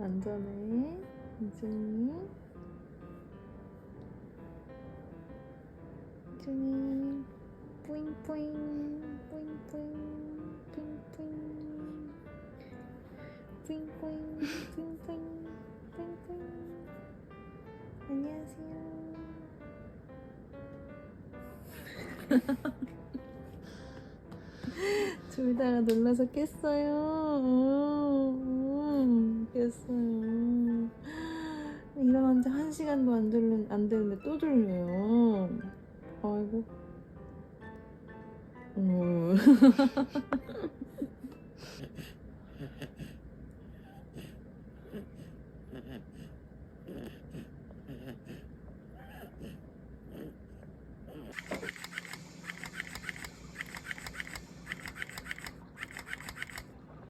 안전해. 이준이. 이준이. 뿌잉 뿌잉. 뿌잉 뿌잉. 뿌잉 뿌잉. 뿌잉 뿌잉. 뿌잉 뿌잉. 뿌잉 뿌잉. 안녕하세요. 둘 다가 놀라서 깼어요. 음, 깼어요. 일어난 지 한 시간도 안, 들는, 안 되는데 또 졸려요. 아이고. 어.